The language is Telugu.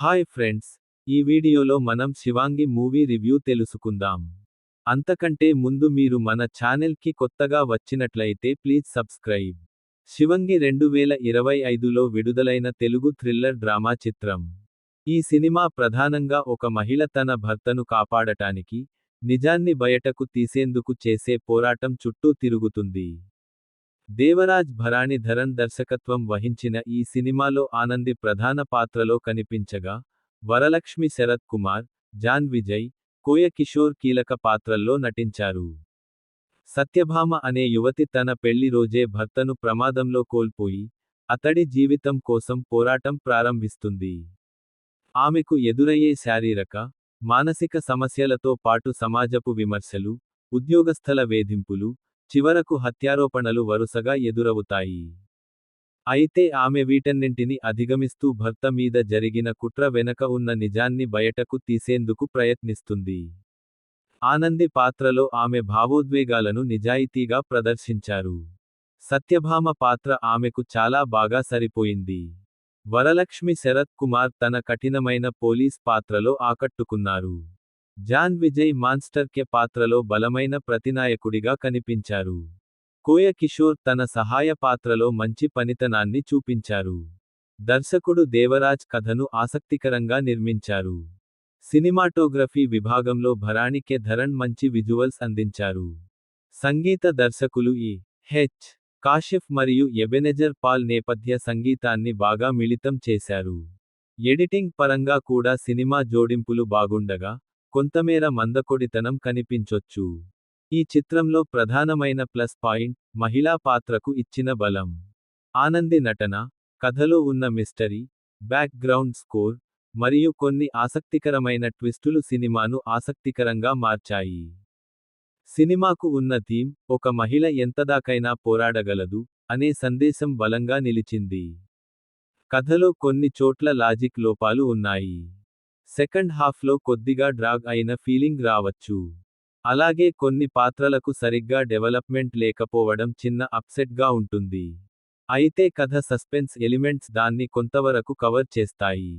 హాయ్ ఫ్రెండ్స్ ఈ వీడియోలో మనం శివాంగి మూవీ రివ్యూ తెలుసుకుందాం. అంతకంటే ముందు మీరు మన ఛానల్కి కొత్తగా వచ్చినట్లయితే ప్లీజ్ సబ్స్క్రైబ్. శివంగి రెండు వేల ఇరవై ఐదులో విడుదలైన తెలుగు థ్రిల్లర్ డ్రామా చిత్రం. ఈ సినిమా ప్రధానంగా ఒక మహిళ తన భర్తను కాపాడటానికి నిజాన్ని బయటకు తీసేందుకు చేసే పోరాటం చుట్టూ తిరుగుతుంది. దేవరాజ్ భరాణి ధరన్ దర్శకత్వం వహించిన ఈ సినిమాలో ఆనంది ప్రధాన పాత్రలో కనిపించగా వరలక్ష్మి శరత్ కుమార్ జాన్ విజయ్ కోయ కిషోర్ కీలక పాత్రల్లో నటించారు. సత్యభామ అనే యువతి తన పెళ్ళి రోజే భర్తను ప్రమాదంలో కోల్పోయి అతడి జీవితం కోసం పోరాటం ప్రారంభిస్తుంది. ఆమెకు ఎదురయ్యే శారీరక మానసిక సమస్యలతో పాటు సమాజపు విమర్శలు ఉద్యోగస్థల వేధింపులు చివరకు హత్యారోపణలు వరుసగా ఎదురవుతాయి. అయితే ఆమె వీటన్నింటిని అధిగమిస్తూ భర్త మీద జరిగిన కుట్ర వెనక ఉన్న నిజాన్ని బయటకు తీసేందుకు ప్రయత్నిస్తుంది. ఆనంది పాత్రలో ఆమె భావోద్వేగాలను నిజాయితీగా ప్రదర్శించారు. సత్యభామ పాత్ర ఆమెకు చాలా బాగా సరిపోయింది. వరలక్ష్మి శరత్ కుమార్ తన కఠినమైన పోలీస్ పాత్రలో ఆకట్టుకున్నారు. జాన్ విజయ్ మాన్స్టర్ కె పాత్రలో బలమైన ప్రతినాయకుడిగా కనిపించారు. కోయ కిషోర్ తన సహాయ పాత్రలో మంచి పనితనాన్ని చూపించారు. దర్శకుడు దేవరాజ్ కథను ఆసక్తికరంగా నిర్మించారు. సినిమాటోగ్రఫీ విభాగంలో భరాణి కె ధరణ్ మంచి విజువల్స్ అందించారు. సంగీత దర్శకులు ఈ హెచ్ కాషిఫ్ మరియు ఎబెనెజర్ పాల్ నేపథ్య సంగీతాన్ని బాగా మిళితం చేశారు. ఎడిటింగ్ పరంగా కూడా సినిమా జోడింపులు బాగుండగా కొంతమేర మందకొడితనం కనిపించొచ్చు. ఈ చిత్రంలో ప్రధానమైన ప్లస్ పాయింట్ మహిళా పాత్రకు ఇచ్చిన బలం. ఆనంది నటన కథలో ఉన్న మిస్టరీ బ్యాక్ గ్రౌండ్ స్కోర్ మరియు కొన్ని ఆసక్తికరమైన ట్విస్టులు సినిమాను ఆసక్తికరంగా మార్చాయి. సినిమాకు ఉన్న థీమ్ ఒక మహిళ ఎంతదాకైనా పోరాడగలదు అనే సందేశం బలంగా నిలిచింది. కథలో కొన్ని చోట్ల లాజిక్ లోపాలు ఉన్నాయి. సెకండ్ హాఫ్లో కొద్దిగా డ్రాగ్ అయిన ఫీలింగ్ రావచ్చు. అలాగే కొన్ని పాత్రలకు సరిగ్గా డెవలప్మెంట్ లేకపోవడం చిన్న అప్సెట్గా ఉంటుంది. అయితే కథ సస్పెన్స్ ఎలిమెంట్స్ దాన్ని కొంతవరకు కవర్ చేస్తాయి.